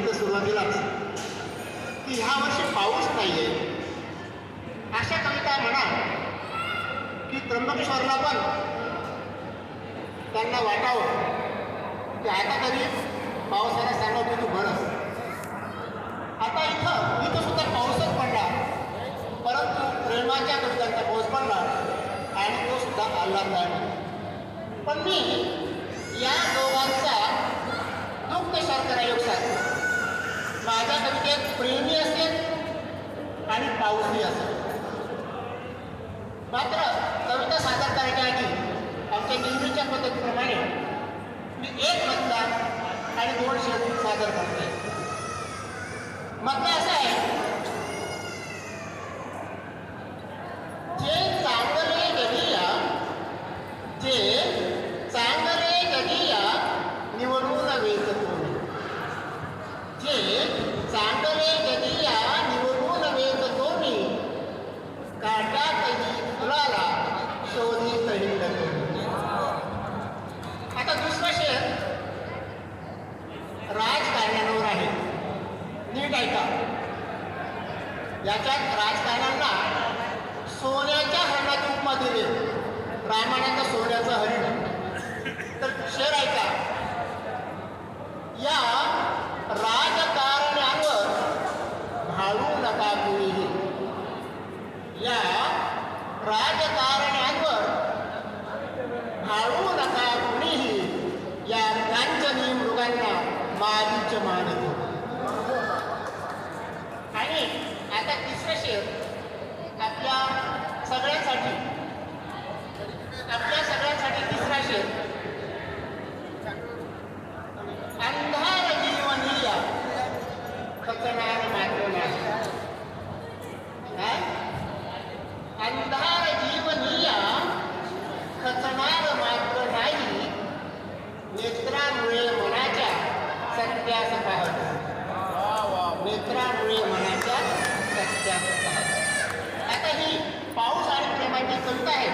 सांगितलं सुरुवातीलाच की ह्या वर्षी पाऊस नाहीये. अशा कविता म्हणा की त्र्यंबकेश्वरला पण त्यांना वाटावं की आता तरी पावसाला सांगा की तू बरस आता इथं इथं सुद्धा पाऊसच पडला. परंतु प्रेमाच्या कवितांचा पाऊस पडला आणि तो सुद्धा आल्हाददायक पण मी या दोघांचा दुःख शर्करा योग साधला माझ्या कवितेत प्रेमी असेल आणि पाऊसही असेल. मात्र कविता सादर करायच्या आधी आमच्या नेहमीच्या पद्धतीप्रमाणे मी एक मतदार आणि दोन शेत सादर करतोय. मतदार असं आहे? याच्यात राजकारण्यांना सोन्याच्या हरणाची उपमा दिली ब्राह्मणांना सोन्याचं हरिण तर शेर ऐका या राजकारण्यांवर भाळू नका कुणीही या राजकारण्यांवर भाळू नका कुणीही या कांचनी मृगांना मारीच मानतो आणि आता तिसरं शेर आपल्या सगळ्यांसाठी आपल्या सगळ्यांसाठी तिसरा शेर अंधार जीवनीया खचणार मात्र नाही काय? अंधार जीवनीया खचणार मात्र नाही नेत्रामुळे मनाच्या सत्यास पाहतो नेत्रामुळे मनाच्या सत्यास पाहतो आता ही पाऊस आणि प्रेमाची कविता आहे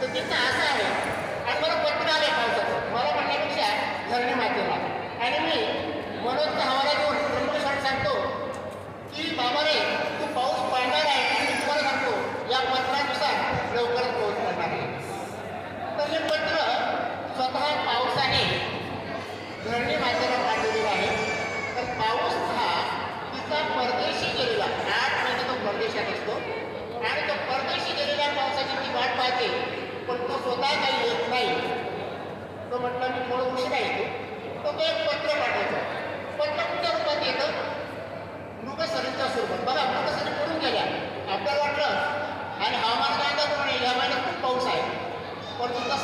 तर तिचं असं आहे आणि मला पत्र आले पावसाचं मला म्हणण्यापेक्षा धरणी मातेला आणि मी मनोजचा हवाला देऊन ब्रह्मेश्वर सांगतो की बाबा रे तू पाऊस पडणार आहे आणि मी तुम्हाला सांगतो या पत्रानुसार लवकरच पाऊस पडणार आहे तर हे पत्र स्वतः पावसाने धरणी मातेला काढलेलं आहे तर पाऊस हा तिचा परदेशी गेलेला आठ महिने तो असतो आणि तो परदेशी गेलेल्या पावसाची ती वाट पाहते पण तो स्वतः काही येत नाही. तो म्हटलं मी थोडं उशिरा येतो तो. तो एक पत्र पाठवतो पत्र कुठल्या रूपात येतं? मृगसरीच्या स्वरूपात बघा मृगसरी पडून गेल्या. आपल्याला वाटलं आणि हवामान अंदाजाप्रमाणे या महिन्यात खूप पाऊस आहे. पण तो नाही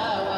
go.